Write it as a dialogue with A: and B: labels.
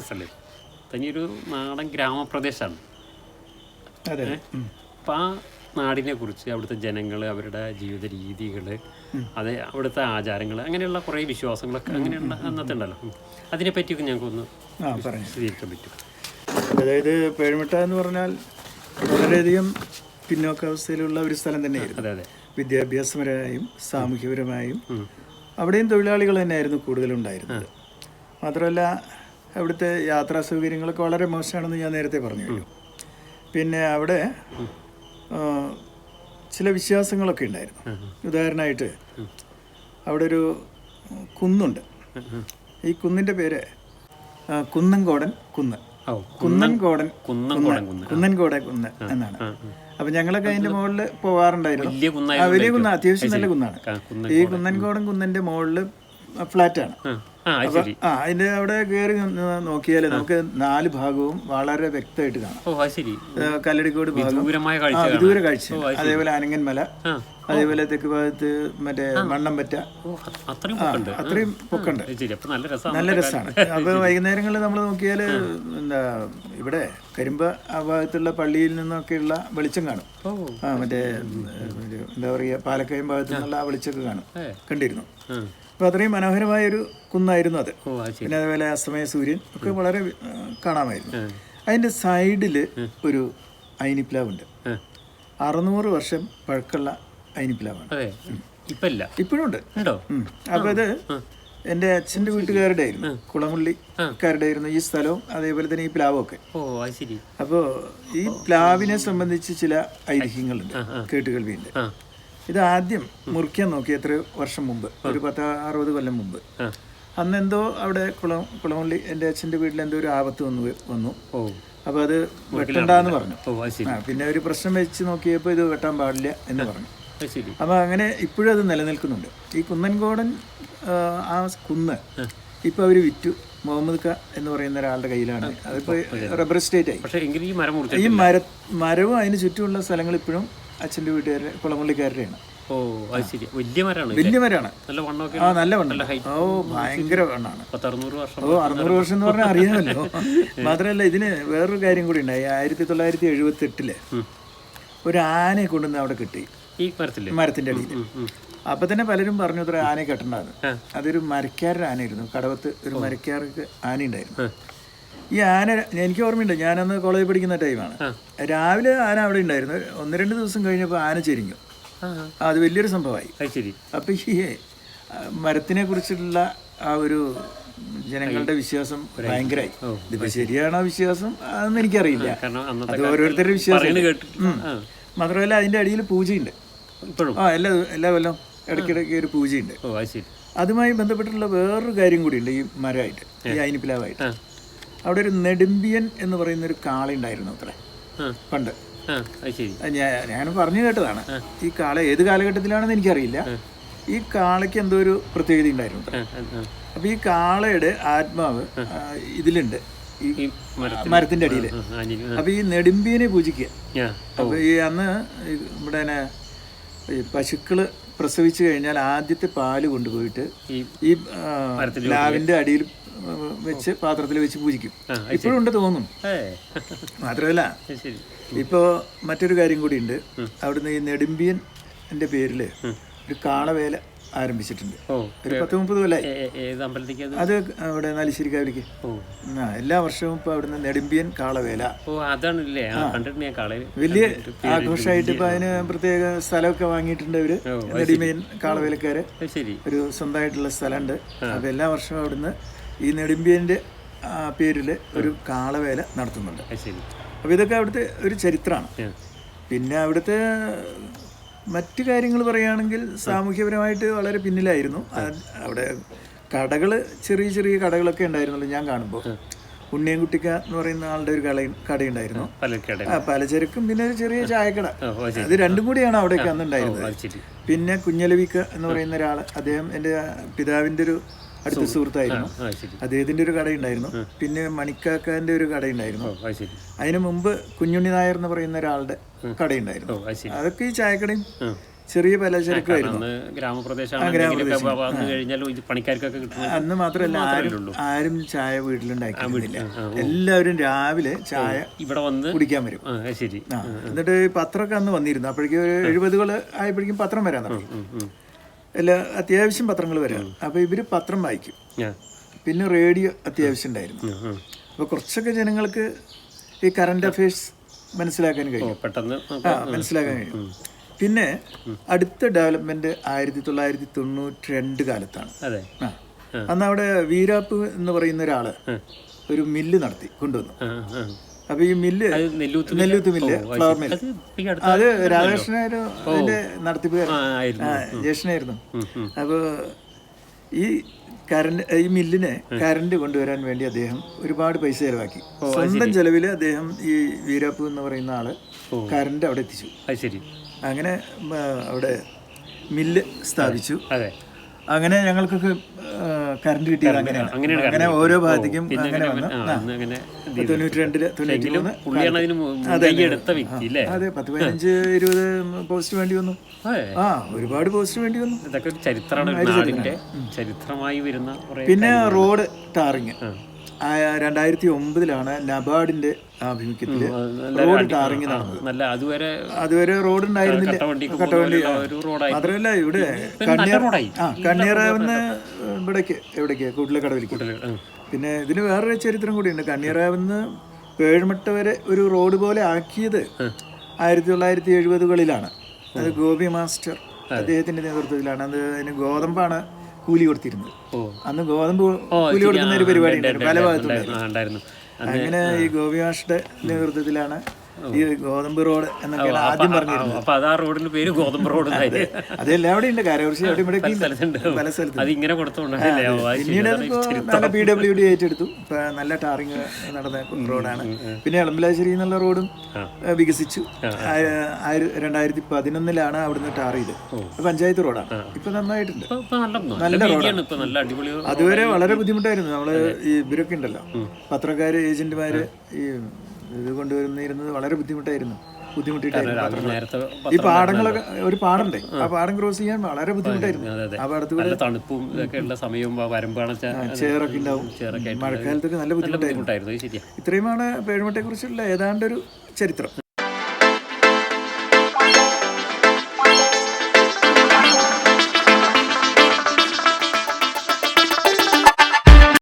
A: എന്നുള്ള അല്ലേ തനിയൊരു നാടൻ ഗ്രാമപ്രദേശമാണ്. അപ്പം ആ നാടിനെ കുറിച്ച് അവിടുത്തെ ജനങ്ങൾ അവരുടെ ജീവിത രീതികൾ അത് അവിടുത്തെ ആചാരങ്ങൾ അങ്ങനെയുള്ള കുറേ വിശ്വാസങ്ങളൊക്കെ അങ്ങനെയുള്ള അന്നത്തെ ഉണ്ടല്ലോ. അതിനെ അതിനെപ്പറ്റിയൊക്കെ ഞങ്ങൾക്കൊന്ന് വിശദീകരിക്കാൻ പറ്റും
B: അതായത് പേഴ്മിട്ട എന്ന് പറഞ്ഞാൽ വളരെയധികം പിന്നോക്കാവസ്ഥയിലുള്ള ഒരു സ്ഥലം തന്നെയായിരുന്നു.
A: അതെ അതെ.
B: വിദ്യാഭ്യാസപരമായും സാമൂഹ്യപരമായും അവിടെയും തൊഴിലാളികൾ തന്നെയായിരുന്നു കൂടുതലുണ്ടായിരുന്നത്. മാത്രമല്ല അവിടുത്തെ യാത്രാ സൗകര്യങ്ങളൊക്കെ വളരെ മോശമാണെന്ന് ഞാൻ നേരത്തെ പറഞ്ഞു. കഴിഞ്ഞു പിന്നെ അവിടെ ചില വിശ്വാസങ്ങളൊക്കെ ഉണ്ടായിരുന്നു. ഉദാഹരണമായിട്ട് അവിടെ ഒരു കുന്നുണ്ട്. ഈ കുന്നിന്റെ പേര് കുന്നൻകോടൻ കുന്ന്. കുന്നൻകോടൻ കുന്നൻകോടൻ കുന്ന്. എന്നാണ്. അപ്പൊ ഞങ്ങളൊക്കെ അതിന്റെ മുകളിൽ പോവാറുണ്ടായിരുന്നു.
A: വലിയ
B: കുന്ന അത്യാവശ്യം നല്ല കുന്നാണ്. ഈ കുന്നൻകോടൻ കുന്നിന്റെ മുകളിൽ ഫ്ലാറ്റ് ആണ്
A: ആ ആ അത്
B: അതിന്റെ അവിടെ കയറി നോക്കിയാൽ നമുക്ക് നാല് ഭാഗവും വളരെ വ്യക്തമായിട്ട് കാണാം. കല്ലടിക്കോട് ഭാഗം. വിദൂര കാഴ്ച അതേപോലെ അനങ്ങന്മല
A: ആ.
B: അതേപോലെ തെക്ക് ഭാഗത്ത് മറ്റേ മണ്ണമ്പറ്റ.
A: അത്രയും പൊക്കുണ്ട്. നല്ല രസമാണ്
B: അപ്പൊ വൈകുന്നേരങ്ങളിൽ നമ്മൾ നോക്കിയാൽ എന്താ ഇവിടെ കരിമ്പ ആ ഭാഗത്തുള്ള പള്ളിയിൽ നിന്നൊക്കെയുള്ള വെളിച്ചം കാണും. ആ മറ്റേ എന്താ പറയുക പാലക്കയം ഭാഗത്തു നിന്നുള്ള ആ വെളിച്ചമൊക്കെ കാണും. കണ്ടിരുന്നു. അപ്പൊ അത്രയും മനോഹരമായ ഒരു കുന്നായിരുന്നു. അത്.
A: അത്
B: പിന്നെ അതേപോലെ അസ്തമയ സൂര്യൻ ഒക്കെ വളരെ കാണാമായിരുന്നു.
A: അതിന്റെ
B: അതിന്റെ സൈഡിൽ ഒരു അയിനിപ്ലാവുണ്ട്. അറുന്നൂറ് വർഷം പഴക്കമുള്ള അയിനിപ്ലാവാണ്. ഇപ്പോഴും ഉണ്ട്. അപ്പോൾ ഇത് എന്റെ അച്ഛന്റെ വീട്ടുകാരുടെ ആയിരുന്നു. കുളമുള്ളിക്കാരുടെ ആയിരുന്നു ഈ സ്ഥലവും അതേപോലെ തന്നെ ഈ പ്ലാവും ഒക്കെ അപ്പോൾ ഈ പ്ലാവിനെ സംബന്ധിച്ച് ചില ഐതിഹ്യങ്ങളുണ്ട്. കേട്ടുകേൾവിയുണ്ട്. ഇത് ആദ്യം മുറിക്കാൻ നോക്കി എത്രയോ വർഷം മുമ്പ്. ഒരു പത്ത് അറുപത് കൊല്ലം മുമ്പ്.
A: ആ
B: അന്ന് എന്തോ അവിടെ കുളം കുളമുള്ളി എന്റെ അച്ഛന്റെ വീട്ടിൽ എന്തോ ഒരു ആപത്ത് വന്നു വന്നു.
A: ഓ.
B: അപ്പോൾ അത് വെട്ടണ്ടെന്ന് പറഞ്ഞു. ആ പിന്നെ ഒരു പ്രശ്നം വെച്ച് നോക്കിയപ്പോൾ ഇത് വെട്ടാൻ പാടില്ല എന്ന് പറഞ്ഞു. അപ്പോൾ അങ്ങനെ ഇപ്പോഴും അത് നിലനിൽക്കുന്നുണ്ട്. ഈ കുന്നൻകോടൻ ആ, കുന്ന് ഇപ്പോൾ അവർ വിറ്റു. മുഹമ്മദ് ഖാ എന്ന് പറയുന്ന ഒരാളുടെ കയ്യിലാണ്. അതിപ്പോൾ റബ്ബർ എസ്റ്റേറ്റ് ആയി.
A: പക്ഷെ ഈ മരം
B: ഈ മര മരവും അതിന് ചുറ്റുമുള്ള സ്ഥലങ്ങൾ ഇപ്പോഴും അച്ഛന്റെ വീട്ടുകാരുടെ കുളമുള്ളിക്കാരുടെയാണ്.
A: ഓ അത് ശരി. വലിയ മരമാണ്
B: വലിയ മരമാണ്
A: നല്ല വണ്ണമൊക്കെ
B: ആ നല്ല വണ്ണം. ഓ ഭയങ്കര
A: പത്ത് വർഷം
B: ഓ അറുന്നൂറ് വർഷം എന്ന് പറഞ്ഞാൽ അറിയാമല്ലോ. മാത്രമല്ല ഇതിന് വേറൊരു കാര്യം കൂടി ഉണ്ടായി. ആയിരത്തി തൊള്ളായിരത്തി എഴുപത്തി എട്ടിൽ ഒരു ആനയെ കൊണ്ടുവന്ന് അവിടെ കിട്ടി.
A: ഈ
B: മരത്തിന്റെ അടിയിൽ അപ്പൊ തന്നെ പലരും പറഞ്ഞു ഇത്ര ആനയെ കെട്ടണ്ടാന്ന്. അതൊരു മരക്കാരുടെ ആനയായിരുന്നു. കടവത്ത് ഒരു മരക്കാർക്ക് ആന ഉണ്ടായിരുന്നു ഈ ആന എനിക്ക് ഓർമ്മയുണ്ട് ഞാനന്ന് കോളേജിൽ പഠിക്കുന്ന ടൈമാണ്. രാവിലെ ആന അവിടെ ഉണ്ടായിരുന്നു. ഒന്ന് രണ്ട് ദിവസം കഴിഞ്ഞപ്പോൾ ആന ചെരിഞ്ഞു. അത് വലിയൊരു സംഭവമായി.
A: ശരി
B: അപ്പം ഈ മരത്തിനെ കുറിച്ചുള്ള ആ ഒരു ജനങ്ങളുടെ വിശ്വാസം ഭയങ്കരമായി. ഇതിപ്പോ ശരിയാണോ വിശ്വാസം? അതൊന്നും എനിക്കറിയില്ല. അത് ഓരോരുത്തരുടെ വിശ്വാസം. മാത്രമല്ല അതിന്റെ അടിയിൽ പൂജയുണ്ട്. ആ എല്ലാ എല്ലാ കൊല്ലം ഇടയ്ക്കിടയ്ക്ക് ഒരു പൂജയുണ്ട്. അതുമായി ബന്ധപ്പെട്ടുള്ള വേറൊരു കാര്യം കൂടിയുണ്ട് ഈ മരമായിട്ട് ഈ അയിനിപ്പിലാവായിട്ട്. അവിടെ ഒരു നെടുമ്പിയൻ എന്ന് പറയുന്ന ഒരു കാളുണ്ടായിരുന്നു അത്ര. പണ്ട്. ഞാൻ പറഞ്ഞു കേട്ടതാണ്. ഈ കാള ഏത് കാലഘട്ടത്തിലാണെന്ന് എനിക്കറിയില്ല. ഈ കാളയ്ക്ക് എന്തോ ഒരു പ്രത്യേകത ഉണ്ടായിരുന്നു. അപ്പൊ ഈ കാളയുടെ ആത്മാവ് ഇതിലുണ്ട്. ഈ മരത്തിന്റെ അടിയിൽ അപ്പൊ ഈ നെടുമ്പിയനെ പൂജിക്കുക. അപ്പൊ ഈ അന്ന് ഇവിടെ പശുക്കൾ പ്രസവിച്ചു കഴിഞ്ഞാൽ ആദ്യത്തെ പാൽ കൊണ്ടുപോയിട്ട്
A: ഈ
B: പ്ലാവിന്റെ അടിയിൽ വെച്ച് പാത്രത്തിൽ വെച്ച് പൂജിക്കും. ഇപ്പോഴും ഉണ്ട് തോന്നും മാത്രമല്ല ഇപ്പോൾ മറ്റൊരു കാര്യം കൂടിയുണ്ട്. അവിടുന്ന് ഈ നെടുമ്പിയൻ എന്റെ പേരിൽ ഒരു കാളവേല ആരംഭിച്ചിട്ടുണ്ട്. ഒരു പത്ത് മുപ്പത് കൊല്ലായി.
A: അത്?
B: അവിടെ നാലിശ്ശേരിക്കാവിലേക്ക്. ആ എല്ലാ വർഷവും ഇപ്പോൾ അവിടുന്ന് നെടുമ്പിയൻ കാളവേല. വലിയ ആഘോഷമായിട്ട് ഇപ്പൊ അതിന് പ്രത്യേക സ്ഥലമൊക്കെ വാങ്ങിയിട്ടുണ്ട് അവർ നെടുമ്പിയൻ കാളവേലക്കാര്. ഒരു സ്വന്തമായിട്ടുള്ള സ്ഥലമുണ്ട്. അപ്പൊ എല്ലാ വർഷവും അവിടുന്ന് ഈ നെടുമ്പിയന്റെ പേരിൽ ഒരു കാളവേല നടത്തുന്നുണ്ട്. അപ്പോൾ ഇതൊക്കെ അവിടുത്തെ ഒരു ചരിത്രമാണ് പിന്നെ അവിടുത്തെ മറ്റു കാര്യങ്ങൾ പറയുകയാണെങ്കിൽ സാമൂഹ്യപരമായിട്ട് വളരെ പിന്നിലായിരുന്നു. അവിടെ കടകൾ ചെറിയ ചെറിയ കടകളൊക്കെ ഉണ്ടായിരുന്നുള്ളൂ ഞാൻ കാണുമ്പോൾ. ഉണ്ണിയൻകുട്ടിക്ക എന്ന് പറയുന്ന ആളുടെ ഒരു കട കടയുണ്ടായിരുന്നു. പലചരക്കും പിന്നെ ഒരു ചെറിയ ചായക്കട.
A: അത്
B: രണ്ടും കൂടിയാണ് അവിടെയൊക്കെ അന്നുണ്ടായിരുന്നത്. പിന്നെ കുഞ്ഞലവിക്ക എന്ന് പറയുന്ന ഒരാൾ അദ്ദേഹം എന്റെ പിതാവിന്റെ ഒരു അടുത്ത സുഹൃത്തായിരുന്നു. അദ്ദേഹത്തിന്റെ ഒരു കടയുണ്ടായിരുന്നു. പിന്നെ മണിക്കാക്കാന്റെ ഒരു കടയുണ്ടായിരുന്നു. അതിന് മുമ്പ് കുഞ്ഞുണ്ണി നായർ എന്ന് പറയുന്ന ഒരാളുടെ കടയുണ്ടായിരുന്നു. അതൊക്കെ ഈ ചായക്കടയും ചെറിയ പലചരക്കായിരുന്നു
A: അന്ന്
B: മാത്രമല്ല ആരും ആരും ചായ വീട്ടിലുണ്ടാക്കിയിരുന്നില്ല. എല്ലാവരും രാവിലെ ചായ
A: ഇവിടെ വന്ന്
B: കുടിക്കാൻ വരും.
A: ശരി.
B: എന്നിട്ട് പത്രമൊക്കെ അന്ന് വന്നിരുന്നു. അപ്പോഴേക്കും എഴുപതുകൾ ആയപ്പോഴേക്കും പത്രം വരാൻ തുടങ്ങി. എല്ലാ അത്യാവശ്യം പത്രങ്ങൾ വരാം. അപ്പോൾ ഇവർ പത്രം വായിക്കും. പിന്നെ റേഡിയോ അത്യാവശ്യം ഉണ്ടായിരുന്നു. അപ്പോൾ കുറച്ചൊക്കെ ജനങ്ങൾക്ക് ഈ കറണ്ട് അഫയേഴ്സ് മനസ്സിലാക്കാൻ കഴിയും.
A: പെട്ടെന്ന്
B: ആ മനസ്സിലാക്കാൻ കഴിയും. പിന്നെ അടുത്ത ഡെവലപ്മെന്റ് ആയിരത്തി തൊള്ളായിരത്തി തൊണ്ണൂറ്റി രണ്ട് കാലത്താണ് അന്ന് അവിടെ വീരാപ്പ് എന്ന് പറയുന്ന ഒരാൾ ഒരു മില്ല് നടത്തി കൊണ്ടുവന്നു. അപ്പൊ ഈ മില്ല്
A: നെല്ലൂത്ത്
B: മില്ല്. ഫ്ലവർ മില്ല്
A: അത്
B: അതിന്റെ നടത്തിപ്പുകാരൻ ജ്യേഷ്ഠനായിരുന്നു അപ്പൊ ഈ കറണ്ട് ഈ മില്ലിനെ കറണ്ട് കൊണ്ടുവരാൻ വേണ്ടി അദ്ദേഹം ഒരുപാട് പൈസ ചെലവാക്കി. സ്വന്തം ചെലവിൽ അദ്ദേഹം ഈ വീരാപ്പു എന്ന് പറയുന്ന ആൾ കറണ്ട് അവിടെ എത്തിച്ചു. അങ്ങനെ അവിടെ മില്ല് സ്ഥാപിച്ചു. അങ്ങനെ ഞങ്ങൾക്കൊക്കെ കറണ്ട് കിട്ടിയത് അങ്ങനെയാണ്. അങ്ങനെ ഓരോ ഭാഗത്തേക്കും അങ്ങനെ വന്നു. തൊണ്ണൂറ്റി രണ്ടിൽ തൊണ്ണൂറ്റി മൂന്ന് അതെ പത്ത് പതിനഞ്ച് ഇരുപത് പോസ്റ്റ് വേണ്ടി വന്നു. ആ ഒരുപാട് പോസ്റ്റ് വേണ്ടി വന്നു.
A: ഇതൊക്കെ ചരിത്രമാണ് ചരിത്രമായി വരുന്ന
B: പിന്നെ റോഡ് ടാറിങ്. രണ്ടായിരത്തി ഒമ്പതിലാണ് നബാർഡിന്റെ ആഭിമുഖ്യത്തിൽ റോഡ് ടാറിങ് നടന്നത്.
A: അതുവരെ
B: അതുവരെ റോഡ് ഉണ്ടായിരുന്നില്ല. കട്ടവണ്ടി മാത്രമല്ല ഇവിടെ കണ്ണിയർ ആ കണ്ണിയറാവുന്ന ഇവിടേക്ക് എവിടേക്ക്? കൂട്ടിലക്കടവിലേക്ക്
A: ഉം.
B: പിന്നെ ഇതിന് വേറൊരു ചരിത്രം കൂടിയുണ്ട്. കണ്ണിയറാവുന്ന പേഴ്മട്ട വരെ ഒരു റോഡ് പോലെ ആക്കിയത് ആയിരത്തി തൊള്ളായിരത്തി എഴുപതുകളിലാണ് അത് ഗോപി മാസ്റ്റർ അദ്ദേഹത്തിന്റെ നേതൃത്വത്തിലാണ്. അത് അതിന് ഗോതമ്പാണ് കൂലി കൊടുത്തിരുന്നത്. അന്ന് ഗോതമ്പ് കൂലി കൊടുക്കുന്ന ഒരു പരിപാടി ഉണ്ടായിരുന്നു പല ഭാഗത്തും
A: ആ,
B: അങ്ങനെ ഈ ഗോപി നേതൃത്വത്തിലാണ് ഈ ഗോതമ്പ് റോഡ് എന്നൊക്കെയാണ് ആദ്യം പറഞ്ഞിരുന്നത്.
A: അപ്പൊ അത് ആ റോഡിന്റെ പേര് ഗോതമ്പ് റോഡ്
B: അത്. എല്ലാവിടെയും ഉണ്ട്. കാരവർഷി അവിടെ ഇവിടെ പല സ്ഥലത്ത്
A: അത് ഇങ്ങനെ.
B: പിന്നീട് നല്ല പി ഡബ്ല്യു ഡി ഏറ്റെടുത്തു നല്ല ടാറിങ് നടന്ന റോഡാണ്. പിന്നെ എളമ്പലാശ്ശേരി എന്നുള്ള റോഡും വികസിച്ചു. രണ്ടായിരത്തി പതിനൊന്നിലാണ് അവിടുന്ന് ടാർ ചെയ്ത്. പഞ്ചായത്ത് റോഡാണ്. ഇപ്പൊ നന്നായിട്ടുണ്ട്.
A: നല്ല റോഡാണ്.
B: അതുവരെ വളരെ ബുദ്ധിമുട്ടായിരുന്നു. നമ്മൾ ഈ ഇവരൊക്കെ ഉണ്ടല്ലോ. പത്രക്കാര് ഏജന്റുമാര് ഈ ഇത് കൊണ്ടുവരുന്നിരുന്നത് വളരെ ബുദ്ധിമുട്ടായിരുന്നു. ബുദ്ധിമുട്ടിട്ടായിരുന്നു
A: നേരത്തെ
B: ഈ പാടങ്ങളൊക്കെ ഒരു പാടണ്ടേ. ആ. പാടം ക്രോസ് ചെയ്യാൻ വളരെ ബുദ്ധിമുട്ടായിരുന്നു. ആ പാടത്ത് കൂടെ
A: തണുപ്പും ഇതൊക്കെ ഉള്ള സമയവും വരമ്പാണ്
B: ചേറൊക്കെ ഉണ്ടാവും. മഴക്കാലത്തൊക്കെ നല്ല ബുദ്ധിമുട്ടായിരുന്നു. ഇത്രയുമാണ് പേഴുമട്ടെ കുറിച്ചുള്ള ഏതാണ്ട് ഒരു ചരിത്രം.